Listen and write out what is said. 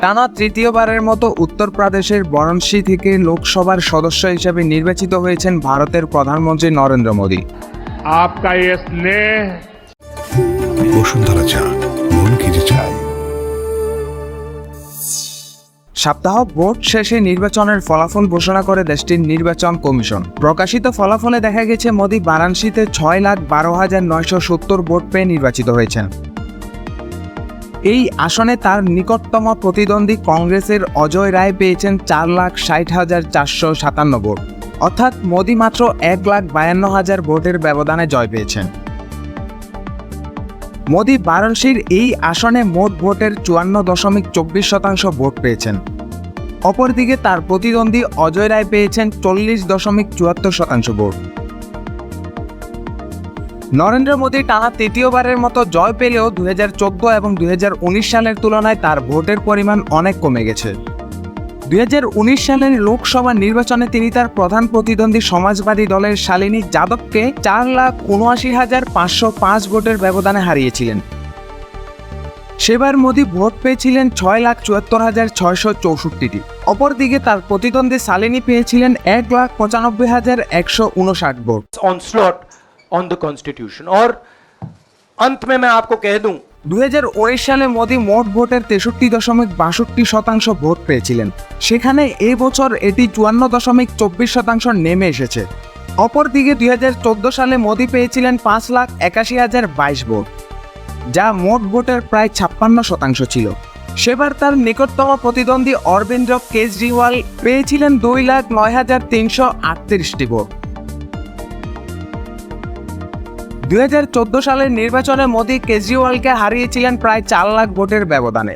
টানা তৃতীয়বারের মতো উত্তরপ্রদেশের বারাণসী থেকে লোকসভার সদস্য হিসেবে নির্বাচিত হয়েছেন ভারতের প্রধানমন্ত্রী নরেন্দ্র মোদী आपका ये स्नेह বসুন্ধরা চা মন কিছু চায় সপ্তাহ ভোট শেষে নির্বাচনের ফলাফল ঘোষণা করে দেশটির নির্বাচন কমিশন প্রকাশিত ফলাফলে দেখা গেছে মোদী বারাণসীতে ছয় লাখ বারো হাজার নয়শো সত্তর ভোট পেয়ে নির্বাচিত হয়েছেন এই আসনে তার নিকটতম প্রতিদ্বন্দ্বী কংগ্রেসের অজয় রায় পেয়েছেন চার লাখ ষাট হাজার চারশো সাতান্ন ভোট। অর্থাৎ মোদী মাত্র এক লাখ বায়ান্ন হাজার ভোটের ব্যবধানে জয় পেয়েছেন। মোদী বারাণসীর এই আসনে মোট ভোটের চুয়ান্ন দশমিক চব্বিশ শতাংশ ভোট পেয়েছেন। অপরদিকে তার প্রতিদ্বন্দ্বী অজয় রায় পেয়েছেন চল্লিশ দশমিক চুয়াত্তর শতাংশ ভোট। নরেন্দ্র মোদী টানা তৃতীয়বারের মতো জয় পেলেও দুই হাজার চোদ্দ এবং দুহাজার উনিশ সালের তুলনায় তার ভোটের পরিমাণ অনেক কমে গেছে। দুই হাজার উনিশ সালের লোকসভা নির্বাচনে তিনি তার প্রধান প্রতিদ্বন্দ্বী সমাজবাদী দলের শালিনী যাদবকে চার লাখ উনআশি হাজার পাঁচশো পাঁচ ভোটের ব্যবধানে হারিয়েছিলেন। সেবার মোদী ভোট পেয়েছিলেন ছয় লাখ চুয়াত্তর হাজার ছয়শো চৌষট্টিটি। অপরদিকে তার প্রতিদ্বন্দ্বী শালিনী পেয়েছিলেন এক লাখ পঁচানব্বই হাজার একশো উনষাট ভোট। Onslaught on the constitution और अंत में मैं आपको कह दूं দু সালে মোদী মোট ভোটের তেষট্টি দশমিক বাষট্টি শতাংশ ভোট পেয়েছিলেন সেখানে এ বছর এটি চুয়ান্ন দশমিক চব্বিশ শতাংশ নেমে এসেছে অপরদিকে দুই সালে মোদী পেয়েছিলেন পাঁচ লাখ একাশি হাজার বাইশ ভোট যা মোট ভোটের প্রায় ছাপ্পান্ন শতাংশ ছিল সেবার তার নিকটতম প্রতিদ্বন্দ্বী অরবিন্দ কেজরিওয়াল পেয়েছিলেন দুই লাখ নয় হাজার তিনশো আটত্রিশটি ভোট দু হাজার চোদ্দ সালের নির্বাচনে মোদী কেজরিওয়ালকে হারিয়েছিলেন প্রায় চার লাখ ভোটের ব্যবধানে।